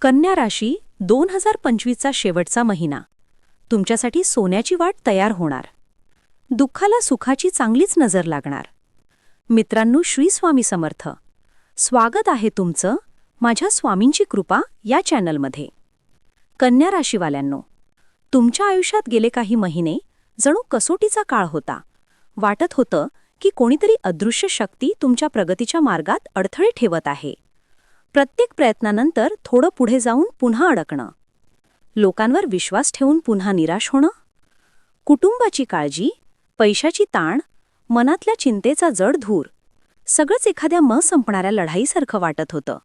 कन्या राशी दोन हजार पंचवीसचा शेवटचा महिना. तुमच्यासाठी सोन्याची वाट तयार होणार. दुःखाला सुखाची चांगलीच नजर लागणार. मित्रांनो श्रीस्वामी समर्थ. स्वागत आहे तुमचं माझ्या स्वामींची कृपा या चॅनलमध्ये. कन्या राशीवाल्यांनो तुमच्या आयुष्यात गेले काही महिने जणू कसोटीचा काळ होता. वाटत होतं की कोणीतरी अदृश्य शक्ती तुमच्या प्रगतीच्या मार्गात अडथळे ठेवत आहे. प्रत्येक प्रयत्नानंतर थोडं पुढे जाऊन पुन्हा अडकणं. लोकांवर विश्वास ठेवून पुन्हा निराश होणं. कुटुंबाची काळजी पैशाची ताण मनातल्या चिंतेचा जड धूर सगळंच एखाद्या म संपणाऱ्या लढाईसारखं वाटत होतं.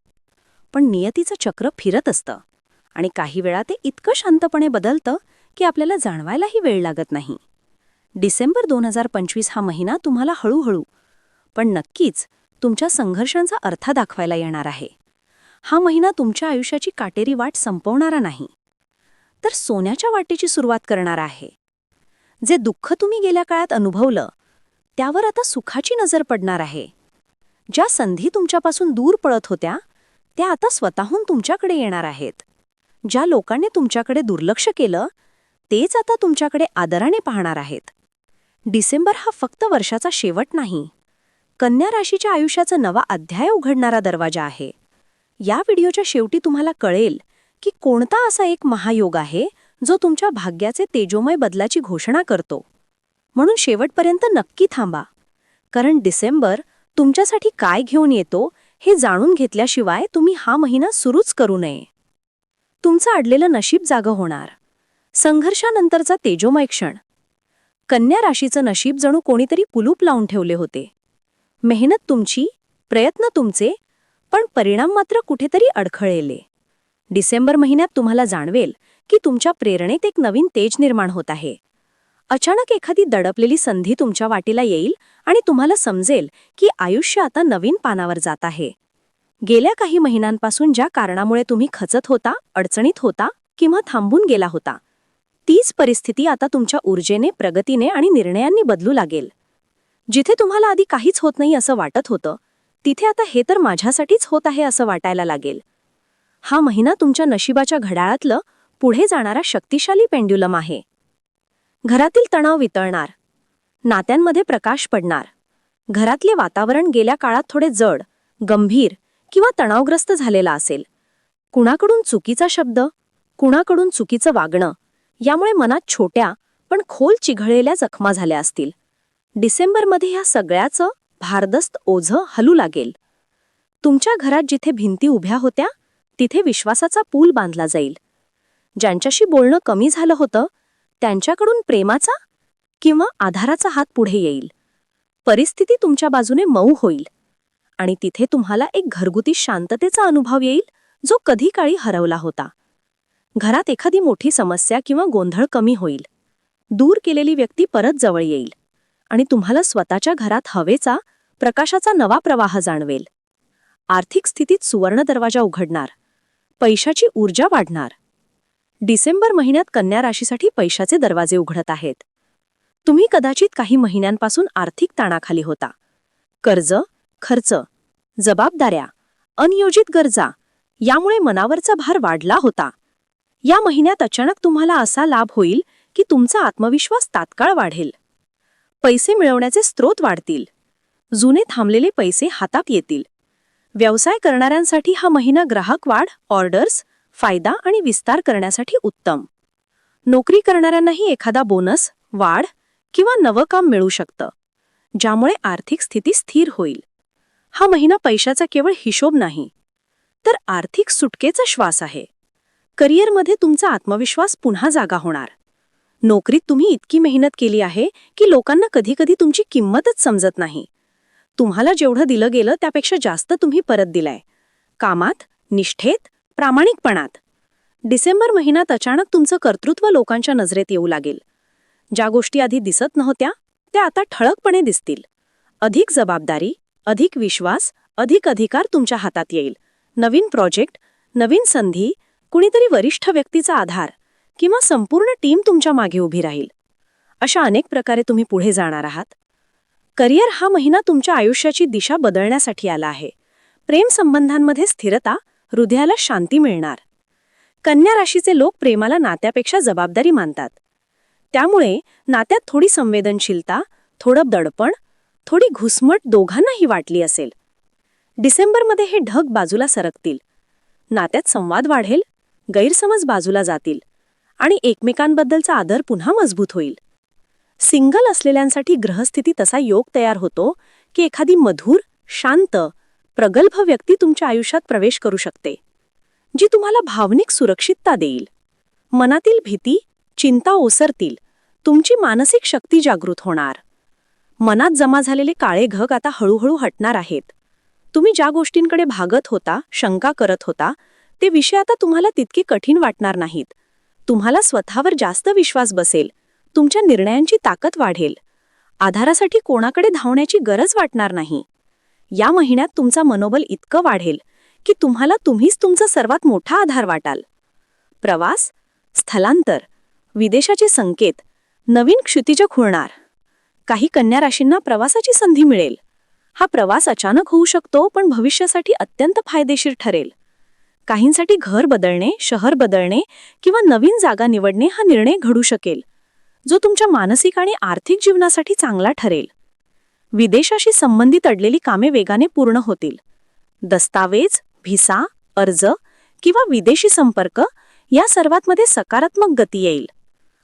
पण नियतीचं चक्र फिरत असतं आणि काही वेळा ते इतकं शांतपणे बदलतं की आपल्याला जाणवायलाही वेळ लागत नाही. डिसेंबर दोन हजार पंचवीस हा महिना तुम्हाला हळूहळू पण नक्कीच तुमच्या संघर्षांचा अर्थ दाखवायला येणार आहे. हा महिना तुमच्या आयुष्याची काटेरी वाट संपवणारा नाही. तर सोन्याच्या वाटेची सुरुवात करणारा आहे. जे दुःख तुम्ही गेल्या काळात अनुभवलं त्यावर आता सुखाची नजर पडणार आहे. ज्या संधी तुमच्यापासून दूर पळत होत्या त्या आता स्वतःहून तुमच्याकडे येणार आहेत. ज्या लोकांनी तुमच्याकडे दुर्लक्ष केलं तेच आता तुमच्याकडे आदराने पाहणार आहेत. डिसेंबर हा फक्त वर्षाचा शेवट नाही. कन्या राशीच्या आयुष्याचा नवा अध्याय उघडणारा दरवाजा आहे. या व्हिडिओच्या शेवटी तुम्हाला कळेल की कोणता असा एक महायोग आहे जो तुमच्या भाग्याचे तेजोमय बदलाची घोषणा करतो. म्हणून शेवटपर्यंत नक्की थांबा. कारण डिसेंबर तुमच्यासाठी काय घेऊन येतो हे जाणून घेतल्याशिवाय तुम्ही हा महिना सुरूच करू नये. तुमचं अडलेलं नशीब जागं होणार. संघर्षानंतरचा तेजोमय क्षण. कन्या राशीचं नशीब जणू कोणीतरी कुलूप लावून ठेवले होते. मेहनत तुमची प्रयत्न तुमचे पण परिणाम मात्र कुठेतरी अडखळेले डिसेंबर महिन्यात तुम्हाला जाणवेल की तुमच्या प्रेरणेत एक नवीन तेज निर्माण होत आहे. अचानक एखादी दडपलेली संधी तुमच्या वाटीला येईल आणि तुम्हाला समजेल की आयुष्य आता नवीन पानावर जात आहे. गेल्या काही महिन्यांपासून ज्या कारणामुळे तुम्ही खचत होता अडचणीत होता किंवा थांबून गेला होता तीच परिस्थिती आता तुमच्या ऊर्जेने प्रगतीने आणि निर्णयांनी बदलू लागेल. जिथे तुम्हाला आधी काहीच होत नाही असं वाटत होतं तिथे आता हे तर माझ्यासाठीच होत आहे असं वाटायला लागेल. हा महिना तुमच्या नशिबाच्या घड्याळातलं पुढे जाणारा शक्तिशाली पेंड्युलम आहे. घरातील तणाव वितळणार. नात्यांमध्ये प्रकाश पडणार. घरातले वातावरण गेल्या काळात थोडे जड गंभीर किंवा तणावग्रस्त झालेला असेल. कुणाकडून चुकीचा शब्द कुणाकडून चुकीचं वागणं यामुळे मनात छोट्या पण खोल चिघळलेल्या जखमा झाल्या असतील. डिसेंबरमध्ये ह्या सगळ्याचं भारदस्त ओझं हलू लागेल. तुमच्या घरात जिथे भिंती उभ्या होत्या तिथे विश्वासाचा पूल बांधला जाईल. ज्यांच्याशी बोलणं कमी झालं होतं त्यांच्याकडून प्रेमाचा किंवा आधाराचा हात पुढे येईल. परिस्थिती तुमच्या बाजूने मऊ होईल आणि तिथे तुम्हाला एक घरगुती शांततेचा अनुभव येईल जो कधी काळी हरवला होता. घरात एखादी मोठी समस्या किंवा गोंधळ कमी होईल. दूर केलेली व्यक्ती परत जवळ येईल आणि तुम्हाला स्वतःच्या घरात हवेचा प्रकाशाचा नवा प्रवाह जाणवेल. आर्थिक स्थितीत सुवर्ण दरवाजा उघडणार. पैशाची ऊर्जा वाढणार. डिसेंबर महिन्यात कन्या राशीसाठी पैशाचे दरवाजे उघडत आहेत. तुम्ही कदाचित काही महिन्यांपासून आर्थिक ताणाखाली होता. कर्ज खर्च जबाबदाऱ्या अनियोजित गरजा यामुळे मनावरचा भार वाढला होता. या महिन्यात अचानक तुम्हाला असा लाभ होईल की तुमचा आत्मविश्वास तात्काळ वाढेल. पैसे मिळवण्याचे स्रोत वाढतील. जुने थांबलेले पैसे हातात येतील. व्यवसाय करणाऱ्यांसाठी हा महिना ग्राहक वाढ ऑर्डर्स फायदा आणि विस्तार करण्यासाठी उत्तम. नोकरी करणाऱ्यांनाही एखादा बोनस वाढ किंवा नवं काम मिळू शकतं ज्यामुळे आर्थिक स्थिती स्थिर होईल. हा महिना पैशाचा केवळ हिशोब नाही तर आर्थिक सुटकेचा श्वास आहे. करिअरमध्ये तुमचा आत्मविश्वास पुन्हा जागा होणार. नोकरीत तुम्ही इतकी मेहनत केली आहे की लोकांना कधीकधी तुमची किंमतच समजत नाही. तुम्हाला जेवढं दिलं गेलं त्यापेक्षा जास्त तुम्ही परत दिलाय. कामात निष्ठेत प्रामाणिकपणात. डिसेंबर महिन्यात अचानक तुमचं कर्तृत्व लोकांच्या नजरेत येऊ लागेल. ज्या गोष्टी आधी दिसत नव्हत्या त्या आता ठळकपणे दिसतील. अधिक जबाबदारी अधिक विश्वास अधिक अधिकार तुमच्या हातात येईल. नवीन प्रोजेक्ट नवीन संधी कुणीतरी वरिष्ठ व्यक्तीचा आधार किंवा संपूर्ण टीम तुमच्या मागे उभी राहील. अशा अनेक प्रकारे तुम्ही पुढे जाणार आहात. करिअर हा महिना तुमच्या आयुष्याची दिशा बदलण्यासाठी आला आहे. प्रेमसंबंधांमध्ये स्थिरता हृदयाला शांती मिळणार. कन्या राशीचे लोक प्रेमाला नात्यापेक्षा जबाबदारी मानतात. त्यामुळे नात्यात थोडी संवेदनशीलता थोडं दडपण थोडी घुसमट दोघांनाही वाटली असेल. डिसेंबरमध्ये हे ढग बाजूला सरकतील. नात्यात संवाद वाढेल गैरसमज बाजूला जातील आणि एकमेकांबद्दलचा आदर पुन्हा मजबूत होईल. सिंगल असलेल्यांसाठी ग्रहस्थिती तसा योग तयार होतो की एखादी मधुर शांत प्रगल्भ व्यक्ती तुमच्या आयुष्यात प्रवेश करू शकते जी तुम्हाला भावनिक सुरक्षितता देईल. मनातील भीती चिंता ओसरतील तुमची मानसिक शक्ती जागृत होणार. मनात जमा झालेले काळे घग आता हळूहळू हटणार आहेत. तुम्ही ज्या गोष्टींकडे भागत होता शंका करत होता ते विषय आता तुम्हाला तितके कठीण वाटणार नाहीत. तुम्हाला स्वतःवर जास्त विश्वास बसेल. तुमच्या निर्णयांची ताकद वाढेल. आधारासाठी कोणाकडे धावण्याची गरज वाटणार नाही. या महिन्यात तुमचा मनोबल इतकं वाढेल की तुम्हाला तुम्हीच तुमचा सर्वात मोठा आधार वाटाल. प्रवास स्थलांतर विदेशाचे संकेत नवीन क्षितिज खुळणार. काही कन्या राशींना प्रवासाची संधी मिळेल. हा प्रवास अचानक होऊ शकतो पण भविष्यासाठी अत्यंत फायदेशीर ठरेल. काहींसाठी घर बदलणे शहर बदलणे किंवा नवीन जागा निवडणे हा निर्णय घडू शकेल. जो तुमच्या मानसिक आणि आर्थिक जीवनासाठी चांगला ठरेल. विदेशाशी संबंधित अडलेली कामे वेगाने पूर्ण होतील. दस्तावेज व्हिसा अर्ज किंवा विदेशी संपर्क या सर्वांमध्ये सकारात्मक गती येईल.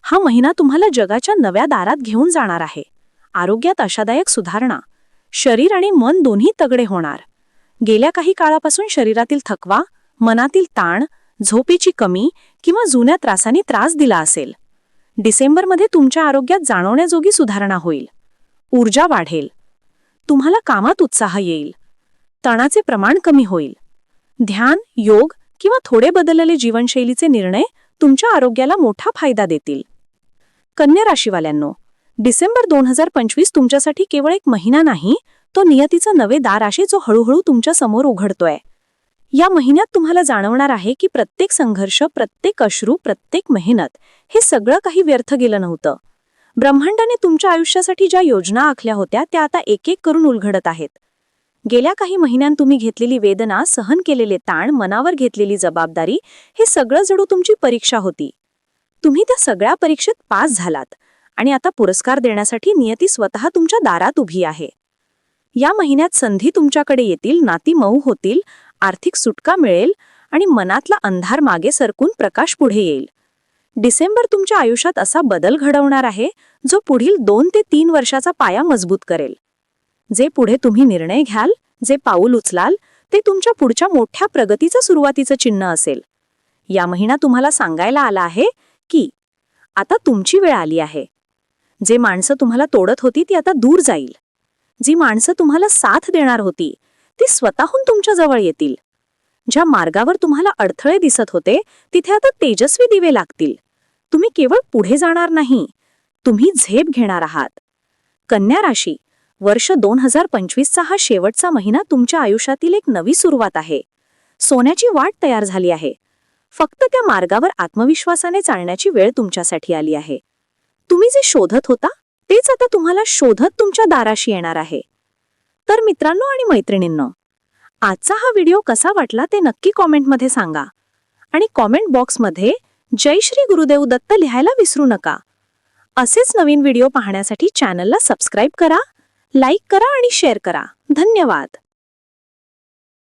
हा महिना तुम्हाला जगाच्या नव्या दारात घेऊन जाणार आहे. आरोग्यात आशादायक सुधारणा. शरीर आणि मन दोन्ही तगडे होणार. गेल्या काही काळापासून शरीरातील थकवा मनातील ताण झोपेची कमी किंवा जुन्या त्रासांनी त्रास दिला असेल. डिसेंबरमध्ये तुमच्या आरोग्यात जाणवण्याजोगी सुधारणा होईल. ऊर्जा वाढेल. तुम्हाला कामात उत्साह येईल. तणाचे प्रमाण कमी होईल. ध्यान योग किंवा थोडे बदललेले जीवनशैलीचे निर्णय तुमच्या आरोग्याला मोठा फायदा देतील. कन्या राशीवाल्यांनो डिसेंबर दोन हजार पंचवीस तुमच्यासाठी केवळ एक महिना नाही तो नियतीचा नवे दार आहे जो हळूहळू तुमच्यासमोर उघडतोय. या महिन्यात तुम्हाला जाणवणार आहे की प्रत्येक संघर्ष प्रत्येक अश्रू प्रत्येक मेहनत हे सगळं काही व्यर्थ गेलं नव्हतं. ब्रह्मांडाने तुमच्या आयुष्यासाठी ज्या योजना आखल्या होत्या त्या आता एक एक करून उलघडत आहेत. गेल्या काही महिन्यांत तुम्ही घेतलेली वेदना सहन केलेले ताण मनावर घेतलेली जबाबदारी हे सगळं जडू तुमची परीक्षा होती. तुम्ही त्या सगळ्या परीक्षेत पास झालात आणि आता पुरस्कार देण्यासाठी नियती स्वतः तुमच्या दारात उभी आहे. या महिन्यात संधी तुमच्याकडे येतील नाती मऊ होतील आर्थिक सुटका मिळेल आणि मनातला अंधार मागे सरकून प्रकाश पुढे येईल. डिसेंबर तुमच्या आयुष्यात असा बदल घडवणार आहे जो पुढील दोन ते तीन वर्षाचा पाया मजबूत करेल. जे पुढे तुम्ही निर्णय घ्याल जे पाऊल उचलाल ते तुमच्या पुढच्या मोठ्या प्रगतीचं सुरुवातीचं चिन्ह असेल. या महिना तुम्हाला सांगायला आला आहे की आता तुमची वेळ आली आहे. जे माणसं तुम्हाला तोडत होती ती आता दूर जाईल. जी माणसं तुम्हाला साथ देणार होती ती स्वतःहून तुमच्या जवळ येतील. ज्या मार्गावर तुम्हाला अडथळे दिसत होते तिथे आता तेजस्वी दिवे लागतील. तुम्ही केवळ पुढे जाणार नाही तुम्ही झेप घेणार आहात. कन्या राशी वर्ष दोन हजार पंचवीसचा हा शेवटचा महिना तुमच्या आयुष्यातील एक नवी सुरुवात आहे. सोन्याची वाट तयार झाली आहे. फक्त त्या मार्गावर आत्मविश्वासाने चालण्याची वेळ तुमच्यासाठी आली आहे. तुम्ही जे शोधत होता तेच आता तुम्हाला शोधत तुमच्या दाराशी येणार आहे. तर मित्रांनो आणि मैत्रिणींनो आजचा हा व्हिडिओ कसा वाटला ते नक्की कॉमेंटमध्ये सांगा. आणि कॉमेंट बॉक्समध्ये जय श्री गुरुदेव दत्त लिहायला विसरू नका. असेच नवीन व्हिडिओ पाहण्यासाठी चॅनलला सबस्क्राईब करा लाईक करा आणि शेअर करा. धन्यवाद.